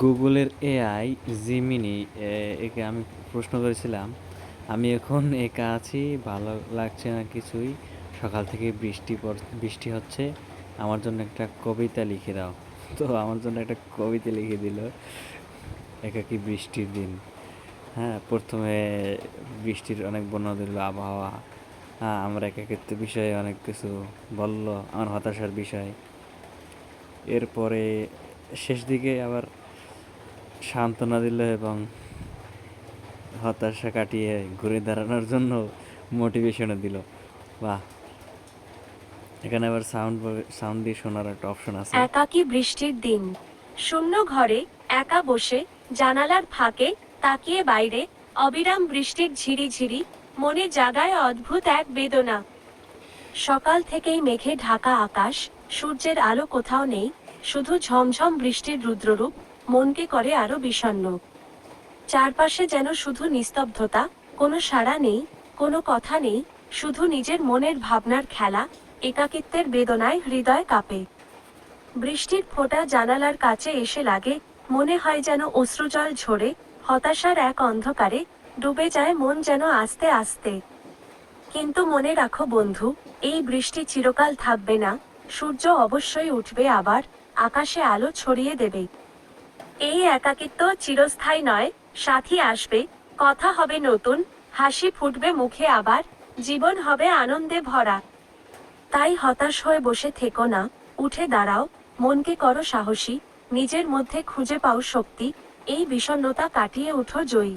গুগলের AI, Gemini একে আমি প্রশ্ন করেছিলাম। আমি এখন একা আছি, ভালো লাগছে না কিছুই। সকাল থেকে বৃষ্টি বৃষ্টি হচ্ছে। আমার জন্য একটা কবিতা লিখে দাও। তো আমার জন্য একটা কবিতা লিখে দিল। একাকী বৃষ্টির দিন। হ্যাঁ প্রথমে বৃষ্টির অনেক বর্ণনা দিল, আবহাওয়া। হ্যাঁ আমার একাকিত্ব বিষয়ে অনেক কিছু বলল, আমার হতাশার বিষয়। এরপরে শেষ দিকে আবার সান্ত্বনা দিল এবং হতাশা কাটিয়ে ঘুরে দাঁড়ানোর জন্য মোটিভেশনও দিল। বাহ। এখানে আবার সাউন্ড সাউন্ড দিয়ে শোনার একটা অপশন আছে। একাকী বৃষ্টির দিন। শূন্য ঘরে একা বসে জানালার ফাঁকে তাকিয়ে বাইরে অবিরাম বৃষ্টির ঝিরিঝিরি, মনে জাগায় অদ্ভুত এক বেদনা। সকাল থেকেই মেঘে ঢাকা আকাশ, সূর্যের আলো কোথাও নেই, শুধু ঝমঝম বৃষ্টির রুদ্ররূপ। মনকে করে আরও বিষণ্ণ। চারপাশে যেন শুধু নিস্তব্ধতা, কোনো সাড়া নেই, কোনো কথা নেই, শুধু নিজের মনের ভাবনার খেলা, একাকিত্বের বেদনায় হৃদয় কাঁপে। বৃষ্টির ফোঁটা জানালার কাছে এসে লাগে, মনে হয় যেন অশ্রুজল ঝরে, হতাশার এক অন্ধকারে ডুবে যায় মন যেন আস্তে আস্তে। কিন্তু মনে রাখো বন্ধু, এই বৃষ্টি চিরকাল থাকবে না, সূর্য অবশ্যই উঠবে আবার, আকাশে আলো ছড়িয়ে দেবে। এই একাকিত্ব চিরস্থায়ী নয়, সাথী আসবে, কথা হবে নতুন, হাসি ফুটবে মুখে আবার, জীবন হবে আনন্দে ভরা। তাই হতাশ হয়ে বসে থেকো না, উঠে দাঁড়াও, মনকে করো সাহসী, নিজের মধ্যে খুঁজে পাও শক্তি, এই বিষণ্নতা কাটিয়ে উঠো জয়ী।